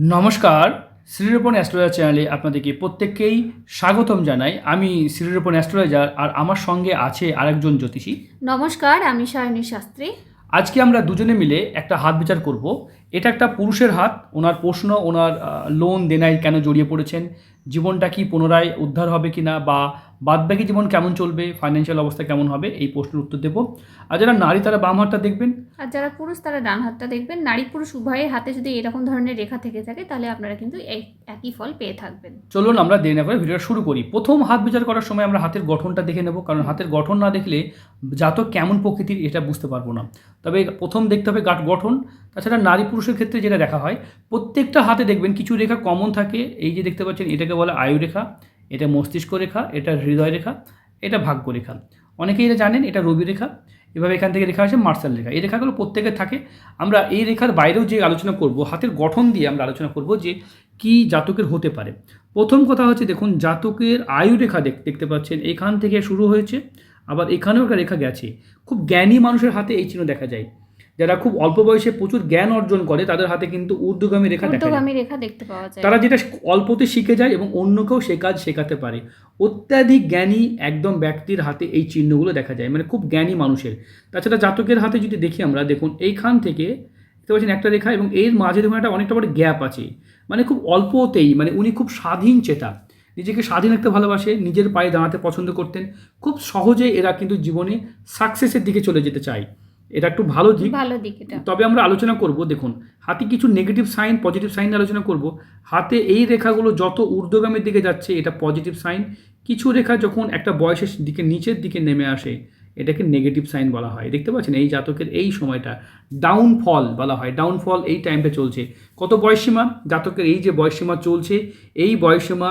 নমস্কার শ্রীরূপণ অ্যাস্ট্রোলজার চ্যানেলে আপনাদেরকে প্রত্যেককেই স্বাগতম জানাই। আমি শ্রীরূপণ অ্যাস্ট্রোলজার আর আমার সঙ্গে আছে আরেকজন জ্যোতিষী। নমস্কার আমি সায়নী শাস্ত্রী। আজকে আমরা দুজনে মিলে একটা হাত বিচার করব। এটা একটা পুরুষের হাত ওনার প্রশ্ন ওনার লোন দেনায় কেন জড়িয়ে পড়েছেন জীবনটা কি পুনরায় উদ্ধার হবে কি না বা বাদবাকি জীবন কেমন চলবে ফাইন্যান্সিয়াল অবস্থা কেমন হবে এই প্রশ্নের উত্তর দেবো। আর যারা নারী তারা বাম হাতটা দেখবেন। আর যারা পুরুষ তারা ডান হাতটা দেখবেন। নারী পুরুষ উভয়ের হাতে যদি এরকম ধরনের রেখা থেকে থাকে তাহলে আপনারা কিন্তু এই একই ফল পেয়ে থাকবেন। চলুন আমরা দেরি না করে ভিডিওটা শুরু করি। প্রথম হাত বিচার করার সময় আমরা হাতের গঠনটা দেখে নেব কারণ হাতের গঠন না দেখলে জাতক কেমন প্রকৃতির এটা বুঝতে পারব না। তবে প্রথম দেখতে হবে গাঠ গঠন। তাছাড়া নারী পুরুষের ক্ষেত্রে যেটা দেখা হয়, প্রত্যেকটা হাতে দেখবেন কিছু রেখা কমন থাকে। এই যে দেখতে পাচ্ছেন, এটাকে বলে আয়ু রেখা এটা মস্তিষ্ক রেখা, এটা হৃদয় রেখা, এটা ভাগ্য রেখা। অনেকেই এটা জানেন, এটা রবি রেখা। এভাবে এখান থেকে রেখা আছে মার্শাল রেখা। এই রেখাগুলো প্রত্যেকের থাকে। আমরা এই রেখার বাইরেও যে আলোচনা করব, হাতের গঠন দিয়ে আমরা আলোচনা করব যে কি জাতকের হতে পারে। প্রথম কথা হচ্ছে, দেখুন, জাতকের আয়ু রেখা দেখ- দেখতে পাচ্ছেন। এখান থেকে শুরু হয়েছে, আবার এখানেও একটা রেখা গেছে। খুব জ্ঞানী মানুষের হাতে এই চিহ্ন দেখা যায়। যারা খুব অল্প বয়সে প্রচুর জ্ঞান অর্জন করে তাদের হাতে কিন্তু ঊর্ধ্বগামী রেখা ঊর্ধ্বগামী রেখা দেখতে পাওয়া যায়। তারা যেটা অল্পতে শিখে যায় এবং অন্যকেও সে কাজ শেখাতে পারে। অত্যাধিক জ্ঞানী একদম ব্যক্তির হাতে এই চিহ্নগুলো দেখা যায় মানে খুব জ্ঞানী মানুষের। তাছাড়া জাতকের হাতে যদি দেখি আমরা দেখুন এইখান থেকে দেখতে পাচ্ছেন একটা রেখা এবং এর মাঝে দেখুন একটা অনেকটা বড় গ্যাপ আছে। মানে খুব অল্পতেই মানে উনি খুব স্বাধীন চেতা। নিজেকে স্বাধীন রাখতে ভালোবাসে নিজের পায়ে দাঁড়াতে পছন্দ করতেন। খুব সহজে এরা কিন্তু জীবনে সাকসেসের দিকে চলে যেতে চায়। এটা একটু ভালো দিক। ভালো দিক এটা। তবে আমরা আলোচনা করব দেখুন হাতে কিছু নেগেটিভ সাইন পজিটিভ সাইন আলোচনা করব। হাতে এই রেখাগুলো যত ঊর্ধ্বগামীর দিকে যাচ্ছে এটা পজিটিভ সাইন কিছু রেখা যখন একটা বয়সের দিকে নিচের দিকে নেমে আসে এটাকে নেগেটিভ সাইন বলা হয়। দেখতে পাচ্ছেন এই জাতকের এই সময়টা ডাউনফল বলা হয়। ডাউনফল এই টাইমটা চলছে। কত বয়সীমা জাতকের এই যে বয়সীমা চলছে এই বয়সীমা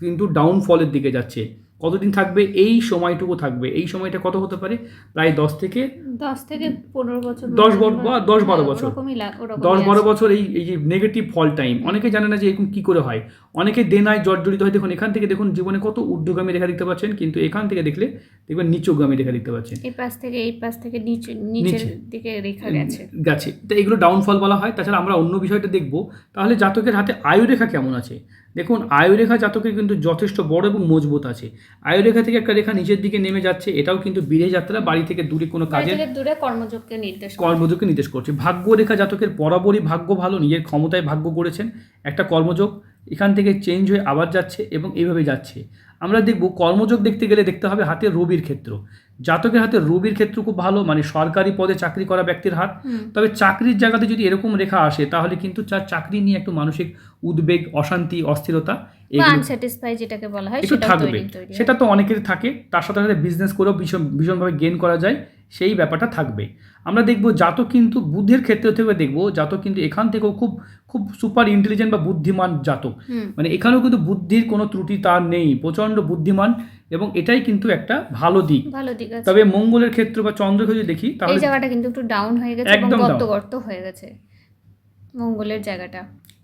কিন্তু ডাউনফলের দিকে যাচ্ছে। কতদিন থাকবে? এই সময়টুকু থাকবে। এই সময়টা কত হতে পারে? প্রায় দশ থেকে দশ থেকে পনেরো বছর দশ বা দশ বারো হ্যাঁ, বছর। দশ বারো বছর এই এই যে নেগেটিভ ফল টাইম অনেকে জানে না যে এরকম কী করে হয়। অনেকে দেনায় জর্জরিত হয়। দেখুন এখান থেকে দেখুন জীবনে কত ঊর্ধ্বগামী রেখা দিতে পারছেন কিন্তু এখান থেকে দেখলে দেখবেন নিচুগামী রেখা দেখতে পাচ্ছেন। এই পাশ থেকে এই পাশ থেকে নিচে নিচের নিচে। দিকে রেখা গেছে। গেছে। তো এগুলো ডাউনফল বলা হয়। তাছাড়া আমরা অন্য বিষয়টা দেখব। তাহলে জাতকের হাতে আয়ুরেখা কেমন আছে? দেখুন আয়ুরেখা জাতকের কিন্তু যথেষ্ট বড় এবং মজবুত আছে। আয়ুরেখা থেকে একটা রেখা নিচের দিকে নেমে যাচ্ছে। এটাও কিন্তু বীরে যাত্রা বাড়ি থেকে দূরে কোনো থেকে দূরে কর্মযোগকে নির্দেশ কর্মযোগকে নির্দেশ করছে। ভাগ্য রেখা জাতকের বরাবরই ভাগ্য ভালো। নিজের ক্ষমতায় ভাগ্য গড়েছেন একটা কর্মযোগ এখান থেকে চেঞ্জ হয়ে আবার যাচ্ছে এবং এইভাবে যাচ্ছে। আমরা দেখব কর্মযোগ দেখতে গেলে দেখতে হবে হাতে রবির ক্ষেত্র। জাতকের হাতে রবির ক্ষেত্র খুব ভালো মানে সরকারি পদে চাকরি করা ব্যক্তির হাত। তবে চাকরির জায়গাতে যদি এরকম রেখা আসে তাহলে কিন্তু তার চাকরি নিয়ে একটু মানসিক উদ্বেগ অশান্তি অস্থিরতা যেটাকে বলা হয় একটু থাকবে। সেটা তো অনেকের থাকে তার সাথে সাথে বিজনেস করেও ভীষণ ভীষণভাবে গেন করা যায় সেই ব্যাপারটা থাকবে। আমরা দেখব জাতক কিন্তু বুদ্ধের ক্ষেত্রে থেকে দেখব জাতক কিন্তু এখান থেকেও খুব খুব সুপার ইন্টেলিজেন্ট বা বুদ্ধিমান জাতক। মানে এখানেও কিন্তু বুদ্ধির কোনো ত্রুটি তার নেই প্রচণ্ড বুদ্ধিমান এবং এটাই কিন্তু একটা ভালো দিক। ভালো দিক আছে। তবে মঙ্গলের ক্ষেত্র বা চন্দ্রকে যদি দেখি এই তাহলে জায়গাটা কিন্তু একটু ডাউন হয়ে গেছে এবং একদম গর্ত গর্ত হয়ে গেছে মঙ্গলের জায়গাটা।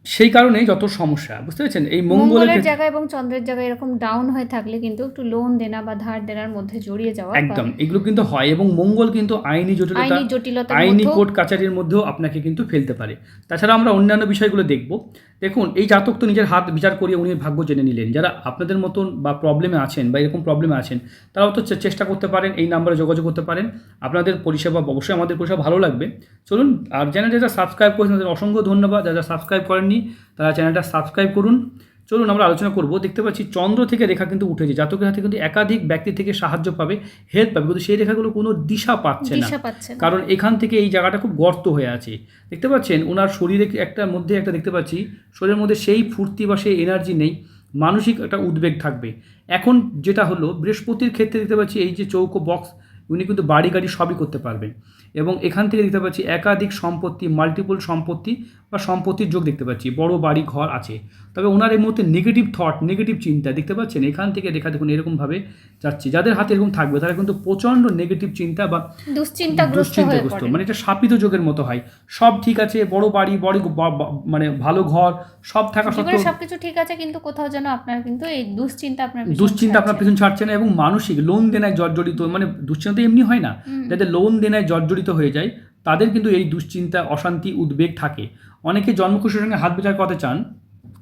সেই কারণে যত সমস্যা বুঝতে পেরেছেন? এই মঙ্গলের জায়গায় জায়গা এবং চন্দ্রের জায়গায় এরকম ডাউন হয়ে থাকলে কিন্তু একটু লোন দেনা বা ধার দেনার মধ্যে জড়িয়ে যাওয়া একদম এগুলো কিন্তু হয় এবং মঙ্গল কিন্তু আইনি জটিলতা আইনি জটিলতা আইনি কোর্ট কাচারির মধ্যেও আপনাকে কিন্তু ফেলতে পারে। তাছাড়া আমরা অন্যান্য বিষয়গুলো দেখব। দেখুন, এই জাতক তো নিজের হাত বিচার করিয়ে উনি ভাগ্য জেনে নিলেন। যারা আপনাদের মতন বা প্রবলেমে আছেন বা এরকম প্রবলেমে আছেন, তারাও তো চেষ্টা করতে পারেন, এই নাম্বারে যোগাযোগ করতে পারেন। আপনাদের পরিষেবা অবশ্যই আমাদের পরিষেবা ভালো লাগবে। চলুন, আর চ্যানেল যারা সাবস্ক্রাইব করেছেন, তাদের অসংখ্য ধন্যবাদ। যারা সাবস্ক্রাইব করেননি, তারা চ্যানেলটা সাবস্ক্রাইব করুন। চলুন আমরা আলোচনা করব দেখতে পাচ্ছি চন্দ্র থেকে রেখা কিন্তু উঠেছে জাতকের হাতে কিন্তু একাধিক ব্যক্তি থেকে সাহায্য পাবে হেল্প পাবে কিন্তু সেই রেখাগুলো কোনো দিশা পাচ্ছে না। কারণ এখান থেকে এই জায়গাটা খুব গর্ত হয়ে আছে। দেখতে পাচ্ছেন ওনার শরীরে একটা মধ্যে একটা দেখতে পাচ্ছি শরীরের মধ্যে সেই ফুর্তি বা সেই এনার্জি নেই মানসিক একটা উদ্বেগ থাকবে। এখন যেটা হলো বৃহস্পতির ক্ষেত্রে দেখতে পাচ্ছি এই যে চৌকো বক্স উনি কিন্তু বাড়ি গাড়ি সবই করতে পারবেন। এবং এখান থেকে দেখতে পাচ্ছি একাধিক সম্পত্তি মাল্টিপল সম্পত্তি বা সম্পত্তির যোগ দেখতে পাচ্ছি বড় বাড়ি ঘর আছে। তবে ওনার এই মুহূর্তে নেগেটিভ থট নেগেটিভ চিন্তা দেখতে পাচ্ছেন এখান থেকে রেখা দেখুন এরকমভাবে যাচ্ছে। যাদের হাতে এরকম থাকবে তারা কিন্তু প্রচণ্ড নেগেটিভ চিন্তা বা দুশ্চিন্তাগ্রস্ত হয়ে দুশ্চিন্তাগ্রস্ত মানে এটা শাপিত যোগের মতো হয়। সব ঠিক আছে বড় বাড়ি বড় মানে ভালো ঘর সব থাকা সত্ত্বেও সবকিছু ঠিক আছে কিন্তু কোথাও যেন আপনার কিন্তু এই দুশ্চিন্তা আপনার দুশ্চিন্তা আপনার। পিছন ছাড়ছে না এবং মানসিক লোন দেনায় জর্জরিত মানে দুশ্চিন্তা তো এমনি হয় না। যাদের লোন দেনায় জর্জরিত হয়ে যায় তাদের কিন্তু এই দুশ্চিন্তা অশান্তি উদ্বেগ থাকে অনেকে জন্মকুশের সঙ্গে হাত বিচার করতে চান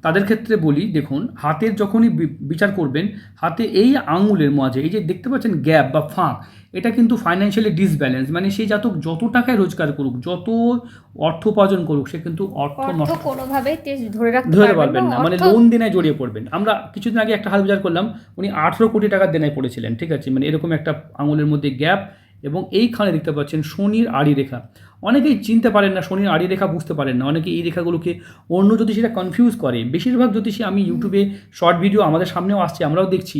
তাদের ক্ষেত্রে বলি দেখুন হাতের যখনই বিচার করবেন হাতে এই আঙুলের মাঝে এই যে দেখতে পাচ্ছেন গ্যাপ বা ফাঁক এটা কিন্তু ফাইন্যান্সিয়ালি ডিসব্যালেন্স মানে সেই জাতক যত টাকায় রোজগার করুক যত অর্থ উপার্জন করুক সে কিন্তু অর্থ নষ্ট কোনোভাবেই ধরে রাখতে ধরে পারবেন না মানে লোন দেনায় জড়িয়ে পড়বেন। আমরা কিছুদিন আগে একটা হাত বিচার করলাম উনি আঠেরো কোটি টাকার দেনায় পড়েছিলেন ঠিক আছে? মানে এরকম একটা আঙুলের মধ্যে গ্যাপ এবং এইখানে দেখতে পাচ্ছেন শনির আড়ি রেখা। অনেকেই চিনতে পারেন না, শনির আড়ি রেখা বুঝতে পারেন না। অনেকে এই রেখাগুলোকে অন্য জ্যোতিষীরা কনফিউজ করে। বেশিরভাগ জ্যোতিষী আমি ইউটিউবে শর্ট ভিডিও আমাদের সামনেও আসছে, আমরাও দেখছি।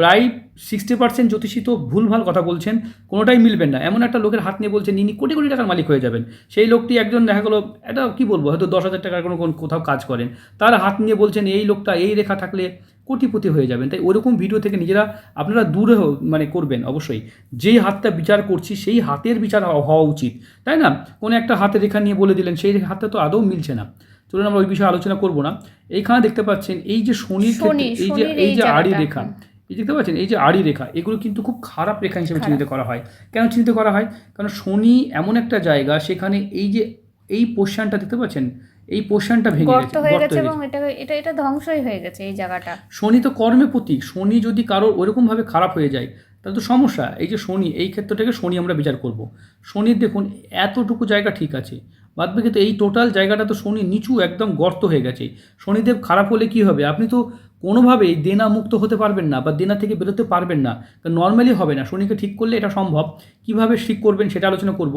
প্রায় সিক্সটি পার্সেন্ট জ্যোতিষী তো ভুলভাল কথা বলছেন, কোনোটাই মিলবেন না। এমন একটা লোকের হাত নিয়ে বলছেন ইনি কোটি কোটি টাকার মালিক হয়ে যাবেন। সেই লোকটি একজন দেখা গেলো এটা কী বলব, হয়তো দশ হাজার টাকার কোনো কোনো কোথাও কাজ করেন। তার হাত নিয়ে বলছেন, এই লোকটা এই রেখা থাকলে কোটিপতি হয়ে যাবেন। তাই ওরকম ভিডিও থেকে নিজেরা আপনারা দূরে মানে করবেন অবশ্যই। যেই হাতটা বিচার করছি সেই হাতের বিচার হওয়া উচিত। তাই না? কোনো একটা হাতের রেখা নিয়ে বলে দিলেন সেই হাতটা তো আদৌ মিলছে না। চলুন আমরা ওই বিষয়ে আলোচনা করব না। এইখানে দেখতে পাচ্ছেন এই যে শনির এই যে এই যে আড়ি রেখা। এই দেখতে পাচ্ছেন এই যে আড়ি রেখা এগুলো কিন্তু খুব খারাপ রেখা হিসেবে। চিহ্নিত করা হয়। কেন চিহ্নিত করা হয়? কারণ শনি এমন একটা জায়গা সেখানে এই যে এই পোর্শনটা দেখতে পাচ্ছেন এই পোর্শনটা ভেঙে গর্ত হয়ে গেছে এবং এটা এটা এটা ধ্বংসই হয়ে গেছে এই জায়গাটা। শনি তো কর্মে প্রতীক শনি যদি কারোর ওরকমভাবে খারাপ হয়ে যায় তাহলে তো সমস্যা। এই যে শনি এই ক্ষেত্রটাকে শনি আমরা বিচার করব। শনির দেখুন এতটুকু জায়গা ঠিক আছে বাদ বাকি তো এই টোটাল জায়গাটা তো শনি নিচু একদম গর্ত হয়ে গেছে। শনিদেব খারাপ হলে কি হবে? আপনি তো কোনোভাবেই দেনা মুক্ত হতে পারবেন না বা দেনা থেকে বেরোতে পারবেন না। নর্মালি হবে না শনিকে ঠিক করলে এটা সম্ভব। কীভাবে ঠিক করবেন সেটা আলোচনা করব।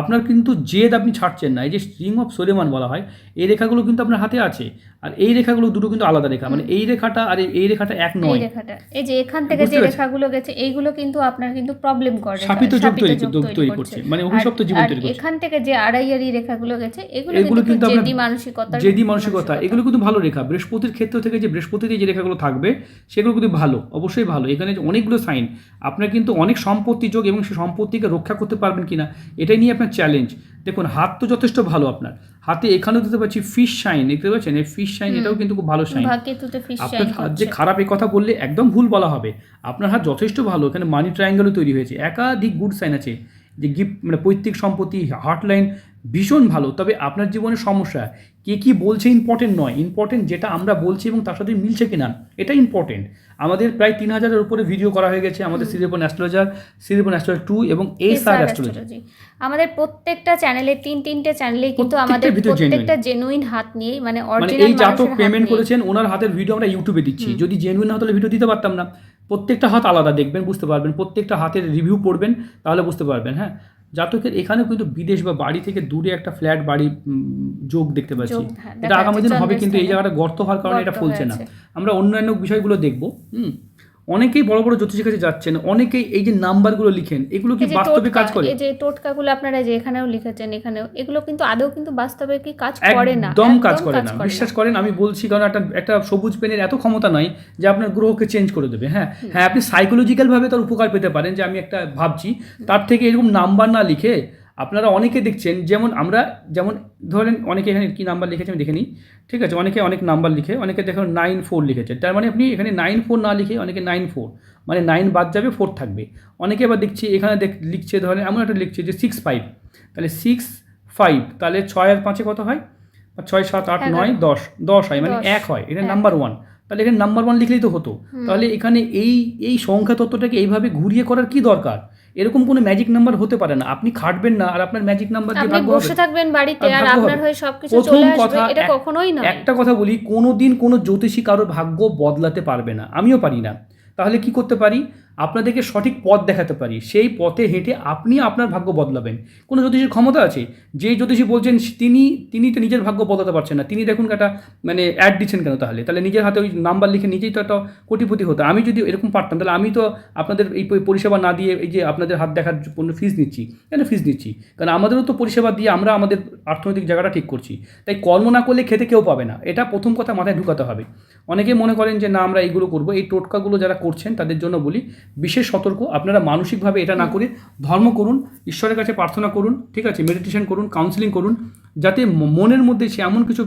আপনার কিন্তু জেদ আপনি ছাড়ছেন না এই যে স্ট্রিং অফ সোলেমান বলা হয় এই রেখাগুলো কিন্তু আপনার হাতে আছে। আর এই রেখাগুলো দুটো কিন্তু আলাদা রেখা মানে এই রেখাটা আর এই রেখাটা এক নয়। রেখাটা এই যে এখান থেকে যে রেখাগুলো গেছে এইগুলো কিন্তু আপনার কিন্তু প্রবলেম করে শাপিত যোগ তৈরি করছে। মানে অভিশপ্ত জীবন তৈরি করছে। এখান থেকে যে আড়াই আড়ি রেখাগুলো গেছে এগুলো কিন্তু জেদি মানসিকতা জেদি মানসিকতা এগুলো কিন্তু ভালো রেখা। বৃহস্পতির ক্ষেত্র থেকে যে বৃহস্পতিতে যে রেখাগুলো থাকবে সেগুলো কিন্তু ভালো অবশ্যই ভালো। এখানে যে অনেকগুলো সাইন আপনার কিন্তু অনেক সম্পত্তি যোগ এবং সেই সম্পত্তিকে রক্ষা করতে পারবেন কি না এটাই নিয়ে আপনার চ্যালেঞ্জ দেখুন হাত তো যথেষ্ট ভালো আপনার। হাতে এখানেও দিতে পারছি ফিশ সাইন দেখতে পাচ্ছেন? এই ফিশ সাইন এটাও কিন্তু খুব ভালো শাইন আপনার হাত যে খারাপ এ কথা বললে একদম ভুল বলা হবে। আপনার হাত যথেষ্ট ভালো এখানে মানি ট্রায়াঙ্গেলও তৈরি হয়েছে। একাধিক গুড সাইন আছে। যে গিফট মানে পৈতৃক সম্পত্তি হার্টলাইন ভীষণ ভালো। তবে আপনার জীবনে সমস্যা কে কি বলছে ইম্পর্টেন্ট নয়। ইম্পর্টেন্ট যেটা আমরা বলছি এবং তার সাথে মিলছে কিনা এটা ইম্পর্টেন্ট আমাদের প্রায় তিন হাজারের উপরে ভিডিও করা হয়ে গেছে আমাদের সিরিপন অ্যাস্ট্রোলজার সিরিপন অ্যাস্ট্রোলজার টু এবং এস আর অ্যাস্ট্রোলজি অ্যাস্ট্রোলজি আমাদের প্রত্যেকটা চ্যানেলে তিন তিনটে চ্যানেলে কিন্তু আমাদের। প্রত্যেকটা জেনুইন হাত নিয়ে মানে মানে অরিজিনাল এই জাতক পেমেন্ট করেছেন ওনার হাতের ভিডিও আমরা ইউটিউবে দিচ্ছি। যদি জেনুইন না হতো ভিডিও দিতে পারতাম না। প্রত্যেকটা হাত আলাদা দেখবেন বুঝতে পারবেন। প্রত্যেকটা হাতের রিভিউ পড়বেন তাহলে বুঝতে পারবেন হ্যাঁ? জাতকের এখানেও কিন্তু বিদেশ বা বাড়ি থেকে দূরে একটা ফ্ল্যাট বাড়ি উম, যোগ দেখতে পাচ্ছি। হ্যাঁ, এটা আগামী দিন হবে কিন্তু এই জায়গাটা গর্ত হওয়ার কারণে এটা ফলছে না। আমরা অন্যান্য বিষয়গুলো দেখব হুম। অনেকেই বড় বড় জ্যোতিষের কাছে যাচ্ছেন অনেকেই এই যে নাম্বারগুলো লিখেন এগুলো কি বাস্তবে কাজ করে? এই যে টোটকাগুলো আপনারা যে এখানেও লিখেছেন এখানেও এগুলো কিন্তু আদৌ কিন্তু বাস্তবে কি কাজ করে না একদম কাজ করে না। বিশ্বাস করেন আমি বলছি কারণ একটা একটা সবুজ পেনের এত ক্ষমতা নাই যে আপনার গ্রহকে চেঞ্জ করে দেবে হ্যাঁ? হ্যাঁ আপনি সাইকোলজিক্যাল ভাবে তার উপকার পেতে পারেন যে আমি একটা ভাবছি তার থেকে এরকম নাম্বার না লিখে আপনারা অনেকে দেখছেন যেমন আমরা যেমন ধরেন অনেকে এখানে কী নাম্বার লিখেছে আমি দেখে নিই। ঠিক আছে অনেকে অনেক নাম্বার লিখে অনেকে দেখুন নাইন ফোর লিখেছে। তার মানে আপনি এখানে নাইন ফোর না লিখে অনেকে নাইন ফোর মানে নাইন বাদ যাবে ফোর থাকবে। অনেকে আবার দেখছি এখানে দেখ লিখছে ধরেন এমন একটা লিখছে যে সিক্স ফাইভ তাহলে সিক্স ফাইভ তাহলে ছয় আর পাঁচে কত হয়? ছয় সাত আট নয় দশ। দশ হয় মানে এক হয় এটা নাম্বার ওয়ান তাহলে এখানে নাম্বার ওয়ান লিখলেই তো হতো। তাহলে এখানে এই এই সংখ্যা তত্ত্বটাকে এইভাবে ঘুরিয়ে করার কি দরকার? এরকম কোনো ম্যাজিক নাম্বার হতে পারে না। আপনি খাটবেন না আর আপনার ম্যাজিক নাম্বার দিয়ে ভাগ্য বসে থাকবেন বাড়িতে আর আপনার। হয়ে সবকিছু চলে আসবে এটা কখনোই না একটা কথা বলি কোনোদিন কোনো জ্যোতিষী কারোর ভাগ্য বদলাতে পারবে না। আমিও পারি না। তাহলে কি করতে পারি? আপনাদেরকে সঠিক পথ দেখাতে পারি। সেই পথে হেঁটে আপনি আপনার ভাগ্য বদলাবেন। কোনো জ্যোতিষীর ক্ষমতা আছে? যে জ্যোতিষী বলছেন, তিনি তিনি তো নিজের ভাগ্য বদলাতে পারছেন না। তিনি দেখুন একটা মানে অ্যাড দিচ্ছেন কেন তাহলে? তাহলে নিজের হাতে ওই নাম্বার লিখে নিজেই তো একটা কোটিপতি হতো আমি যদি এরকম পারতাম, তাহলে আমি তো আপনাদের এই পরিষেবা না দিয়ে এই যে আপনাদের হাত দেখার জন্য ফিস নিচ্ছি। কেন ফিস নিচ্ছি? কারণ আমাদেরও তো পরিষেবা দিয়ে আমরা আমাদের অর্থনৈতিক জায়গাটা ঠিক করছি। তাই কর্ম না করলে খেতে কেউ পাবে না। এটা প্রথম কথা মাথায় ঢুকাতে হবে। অনেকে মনে করেন যে, না, আমরা এইগুলো করব। এই টোটকাগুলো যারা করছেন, তাদের জন্য বলি বিশেষ সতর্ক। আপনারা মানসিকভাবে এটা না করে ধর্ম করুন ঈশ্বরের কাছে প্রার্থনা করুন ঠিক আছে? মেডিটেশন করুন কাউন্সিলিং করুন যাতে মনের মধ্যে সে এমন কিছু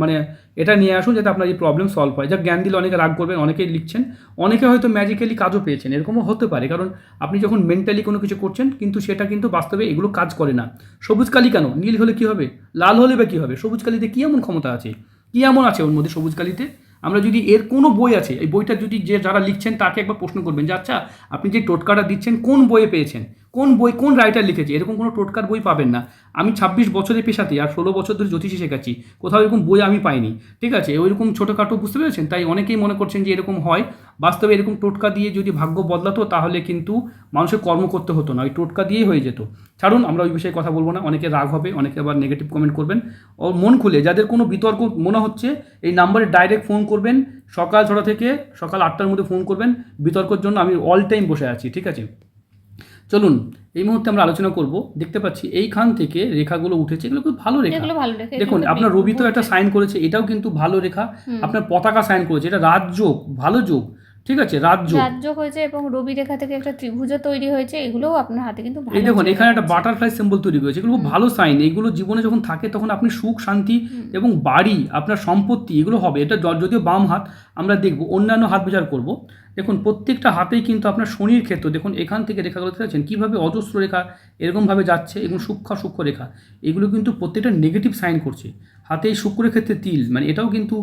মানে এটা নিয়ে আসুন যাতে আপনার এই প্রবলেম সলভ হয়। যা জ্ঞান দিলে অনেকে রাগ করবেন অনেকেই লিখছেন। অনেকে হয়তো ম্যাজিক্যালি কাজও পেয়েছেন এরকমও হতে পারে। কারণ আপনি যখন মেন্টালি কোনো কিছু করছেন কিন্তু সেটা কিন্তু বাস্তবে এগুলো কাজ করে না। সবুজ কালি কেন? নীল হলে কী হবে? লাল হলে বা কী হবে? সবুজ কালিতে কী এমন ক্ষমতা আছে? কী এমন আছে ওর মধ্যে সবুজ কালিতে? আমরা যদি এর কোনো বই আছে, এই বইটা যদি যে যারা লিখছেন তাকে একবার প্রশ্ন করবেন যে আচ্ছা আপনি যে টোটকাটা দিচ্ছেন, কোন বইয়ে পেয়েছেন? কোন বই কোন রাইটার লিখেছে? এরকম কোনো টোটকার বই পাবেন না। আমি ছাব্বিশ বছরের পেশাতে আর ষোলো বছর ধরে জ্যোতিষী শেখাচ্ছি। কোথাও এরকম বই আমি পাইনি। ঠিক আছে? ওইরকম ছোটোখাটো বুঝতে পেরেছেন? তাই অনেকেই মনে করছেন যে এরকম হয়। বাস্তবে এরকম টোটকা দিয়ে যদি ভাগ্য বদলাতো, তাহলে কিন্তু মানুষের কর্ম করতে হতো না। ওই টোটকা দিয়েই হয়ে যেত। ছাড়ুন, আমরা ওই বিষয়ে কথা বলব না। অনেকে রাগ হবে, অনেকে আবার নেগেটিভ কমেন্ট করবেন। ও মন খুলে, যাদের কোনো বিতর্ক মনে হচ্ছে, এই নাম্বারে ডাইরেক্ট ফোন করবেন। সকাল ছটা থেকে সকাল আটটার মধ্যে ফোন করবেন। বিতর্কের জন্য আমি অল টাইম বসে আছি। ঠিক আছে? চলুন এই মুহূর্তে আমরা আলোচনা করব দেখতে পাচ্ছি এইখান থেকে রেখাগুলো উঠেছে এগুলো খুব ভালো রেখা। দেখুন আপনার রবি তো একটা সাইন করেছে এটাও কিন্তু ভালো রেখা। আপনার পতাকা সাইন করেছে এটা রাজযোগ ভালো যোগ ঠিক আছে রাজযোগ রাজ্য হয়েছে এবং রবি রেখা থেকে একটা ত্রিভুজ তৈরি হয়েছে এগুলোও আপনার হাতে কিন্তু এই দেখুন এখানে একটা বাটারফ্লাই সিম্বল তৈরি হয়েছে এগুলো খুব ভালো সাইন এগুলো জীবনে যখন থাকে তখন আপনি সুখ শান্তি এবং বাড়ি আপনার সম্পত্তি এগুলো হবে এটা যদিও বাম হাত আমরা দেখব অন্যান্য হাত বিচার করব। দেখুন প্রত্যেকটা হাতেই কিন্তু আপনার শনির ক্ষেত্র দেখুন এখান থেকে রেখাগুলো করতে পাচ্ছেন কীভাবে অজস্র রেখা এরকমভাবে যাচ্ছে এবং সূক্ষ্ম সূক্ষ্ম রেখা এগুলো কিন্তু প্রত্যেকটা নেগেটিভ সাইন করছে। হাতে এই শুক্রের ক্ষেত্রে তিল মানে এটাও কিন্তু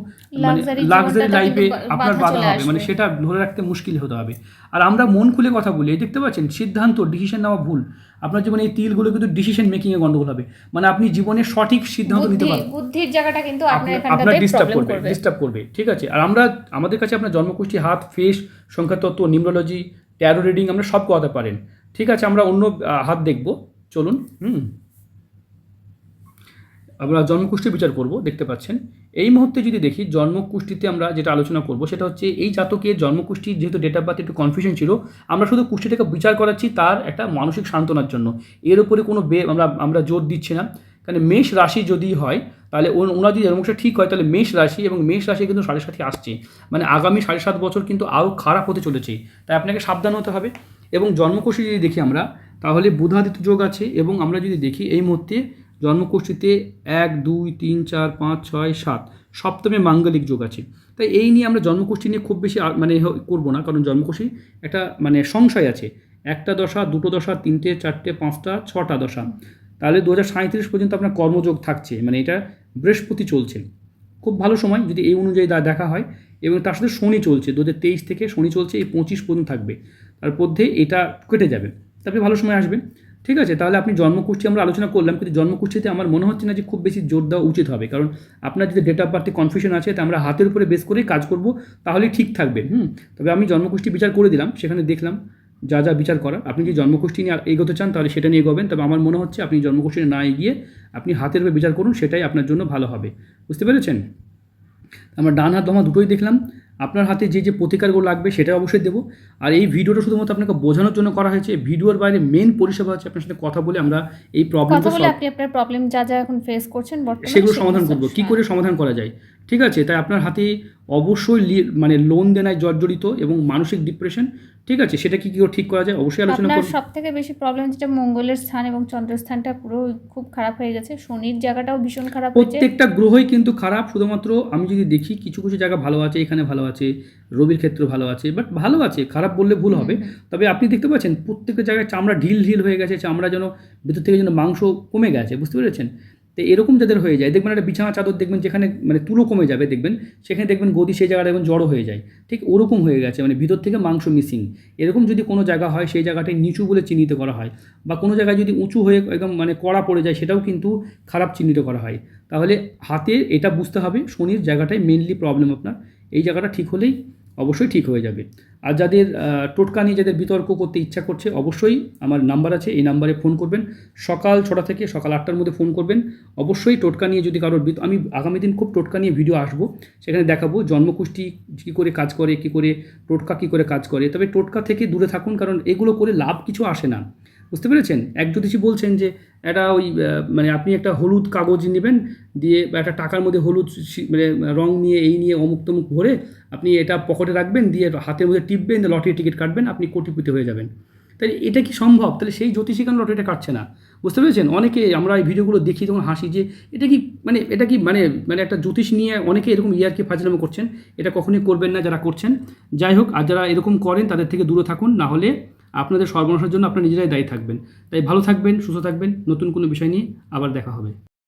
মানে লাক্সারি লাইফে আপনার বাধা হবে মানে। সেটা ধরে রাখতে মুশকিল হতে হবে। আর আমরা মন খুলে কথা বলি এই দেখতে পাচ্ছেন সিদ্ধান্ত ডিসিশন নেওয়া ভুল। আপনার জীবনে এই তিলগুলো কিন্তু ডিসিশন মেকিং এ গন্ডগোল হবে। মানে আপনি জীবনে সঠিক সিদ্ধান্ত নিতে পারবেন। বুদ্ধির জায়গাটা কিন্তু আপনার ডিস্টার্ব করবে করবে। ডিস্টার্ব করবে ঠিক আছে? আর আমরা আমাদের কাছে আপনার জন্মকুষ্ঠী হাত ফেস সংখ্যাতত্ত্ব নিউমোলজি ট্যারো রিডিং আমরা সব করাতে পারেন। ঠিক আছে? আমরা অন্য হাত দেখব। চলুন হুম। আমরা জন্মকুষ্ঠী বিচার করব, দেখতে পাচ্ছেন। এই মুহূর্তে যদি দেখি জন্মকুষ্ঠিতে আমরা যেটা আলোচনা করব, সেটা হচ্ছে এই জাতকের জন্মকুষ্ঠির যেহেতু ডেট অফ বার্থ একটু কনফিউশন ছিল, আমরা শুধু কুষ্ঠিটাকে বিচার করাচ্ছি তার একটা মানসিক সান্ত্বনার জন্য। এর উপরে কোনো বে আমরা আমরা জোর দিচ্ছি না। কারণ মেষ রাশি যদি হয়, তাহলে ওন- ওনার যদি জন্মকুষ্ঠী ঠিক হয়, তাহলে মেষ রাশি এবং মেষ রাশি কিন্তু সাড়ে সাথে আসছে। মানে আগামী সাড়ে সাত বছর কিন্তু আরও খারাপ হতে চলেছে। তাই আপনাকে সাবধান হতে হবে। এবং জন্মকুষ্ঠী যদি দেখি আমরা, তাহলে বুধাদিত্য যোগ আছে এবং আমরা যদি দেখি এই মুহূর্তে জন্মকুষ্ঠীতে এক, দুই, তিন, চার, পাঁচ, ছয়, সাত সপ্তমে মাঙ্গলিক যোগ আছে। তাই এই নিয়ে আমরা জন্মকোষ্ঠী নিয়ে খুব বেশি মানে করব না, কারণ জন্মকুষ্ঠী একটা মানে সংশয় আছে। একটা দশা, দুটো দশা, তিনটে, চারটে, পাঁচটা, ছটা দশা। তাহলে দু পর্যন্ত আপনার কর্মযোগ থাকছে মানে এটা বৃহস্পতি চলছে। খুব ভালো সময় যদি এই অনুযায়ী দেখা হয় এবং তার সাথে শনি চলছে, দু হাজার তেইশ থেকে শনি চলছে, এই পঁচিশ পর্যন্ত থাকবে। তার মধ্যে এটা কেটে যাবে। তারপরে ভালো সময় আসবে। ঠিক আছে? তাহলে আপনি জন্মকুষ্ঠী আমরা আলোচনা করলাম, কিন্তু জন্মকুষ্ঠীতে আমার মনে হচ্ছে না যে খুব বেশি জোর দেওয়া উচিত হবে। কারণ আপনার যদি ডেট অফ বার্থে কনফিউশন আছে, তা আমরা হাতের উপরে বেস করেই কাজ করব তাহলে ঠিক থাকবে, হুম? তবে আমি জন্মকুষ্ঠী বিচার করে দিলাম, সেখানে দেখলাম যা যা বিচার করা আপনি যদি জন্মকুষ্ঠী নিয়ে এগোতে চান, তাহলে সেটা নিয়ে এগোবেন। তবে আমার মনে হচ্ছে আপনি জন্মকুষ্ঠী না এগিয়ে আপনি হাতের উপরে বিচার করুন, সেটাই আপনার জন্য ভালো হবে। বুঝতে পেরেছেন? আমরা ডান হাত, বামা দুটোই দেখলাম। আপনার হাতে যে যে প্রতিকারগুলো লাগবে সেটা অবশ্যই দেবো। আর এই ভিডিওটা শুধুমাত্র আপনাকে বোঝানোর জন্য করা হয়েছে ভিডিওর বাইরে মেন পরিষেবা হচ্ছে আপনার সাথে কথা বলে আমরা এই প্রবলেম আপনি আপনার প্রবলেম যা যা এখন ফেস করছেন সেগুলো সমাধান করব। কী হ্যাঁ। করে সমাধান করা যায়? ঠিক আছে? তাই আপনার হাতে অবশ্যই মানে লোন দেনায় জর্জরিত এবং মানসিক ডিপ্রেশন ঠিক আছে? সেটা কি কী করে ঠিক করা যায়? অবশ্যই আলোচনা করব সব থেকে বেশি প্রবলেম যেটা মঙ্গলের স্থান এবং চন্দ্রের স্থানটা পুরো খুব খারাপ হয়ে গেছে। শনির জায়গাটাও ভীষণ খারাপ হয়েছে। প্রত্যেকটা গ্রহই কিন্তু খারাপ। শুধুমাত্র আমি যদি দেখি কিছু কিছু জায়গা ভালো আছে এখানে ভালো আছে রবির ক্ষেত্র ভালো আছে বাট ভালো আছে খারাপ বললে ভুল হবে। তবে আপনি দেখতে পাচ্ছেন প্রত্যেকটা জায়গায় চামড়া ঢিল ঢিল হয়ে গেছে চামড়া যেন ভেতর থেকে যেন মাংস কমে গেছে বুঝতে পেরেছেন? তো এরকম যাদের হয়ে যায়, দেখবেন একটা বিছানা চাদর দেখবেন যেখানে মানে তুলো কমে যাবে, দেখবেন। সেখানে দেখবেন গদি সেই জায়গাটা দেখবেন জড়ো হয়ে যায়। ঠিক ওরকম হয়ে গেছে মানে ভিতর থেকে মাংস মিসিং এরকম যদি কোনো জায়গা হয়, সেই জায়গাটায় নিচু বলে চিহ্নিত করা হয়। বা কোনো জায়গায় যদি উঁচু হয়ে একদম মানে কড়া পড়ে যায়, সেটাও কিন্তু খারাপ চিহ্নিত করা হয়। তাহলে হাতে এটা বুঝতে হবে, শনির জায়গাটায় মেনলি প্রবলেম আপনার। এই জায়গাটা ঠিক হলেই অবশ্যই ঠিক হয়ে যাবে। আর যাদের টোটকা নিয়ে যাদের বিতর্ক করতে ইচ্ছা করছে, অবশ্যই আমার নাম্বার আছে, এই নাম্বারে ফোন করবেন। সকাল ছটা থেকে সকাল আটটার মধ্যে ফোন করবেন। অবশ্যই টোটকা নিয়ে যদি কারোর আমি আগামী দিন খুব টোটকা নিয়ে ভিডিও আসব। সেখানে দেখাবো জন্মকুষ্ঠী কী করে কাজ করে, কী করে, টোটকা কী করে কাজ করে। তবে টোটকা থেকে দূরে থাকুন, কারণ এগুলো করে লাভ কিছু আসে না। বুঝতে পেরেছেন? এক জ্যোতিষী বলছেন যে একটা ওই মানে আপনি একটা হলুদ কাগজ নেবেন, দিয়ে একটা টাকার মধ্যে হলুদ মানে রং নিয়ে, এই নিয়ে অমুক তমুক ভরে আপনি এটা পকেটে রাখবেন, দিয়ে হাতের মধ্যে টিপবেন লটারি টিকিট কাটবেন, আপনি কোটিপতি হয়ে যাবেন। তাহলে এটা কি সম্ভব? তাহলে সেই জ্যোতিষী কেন লটারিটা কাটছে না? বুঝতে পেরেছেন? অনেকে আমরা এই ভিডিওগুলো দেখি, তখন হাসি যে এটা কি মানে এটা কি মানে মানে একটা জ্যোতিষ নিয়ে অনেকে এরকম ইয়ারকে ফাজলামো করছেন, এটা কখনোই করবেন না যারা করছেন। যাই হোক, আর যারা এরকম করেন, তাদের থেকে দূরে থাকুন, না হলে আপনাদের সর্বনাশের জন্য আপনারা নিজেরাই দায়ী থাকবেন। তাই ভালো থাকবেন, সুস্থ থাকবেন। নতুন কোনো বিষয় নিয়ে আবার দেখা হবে।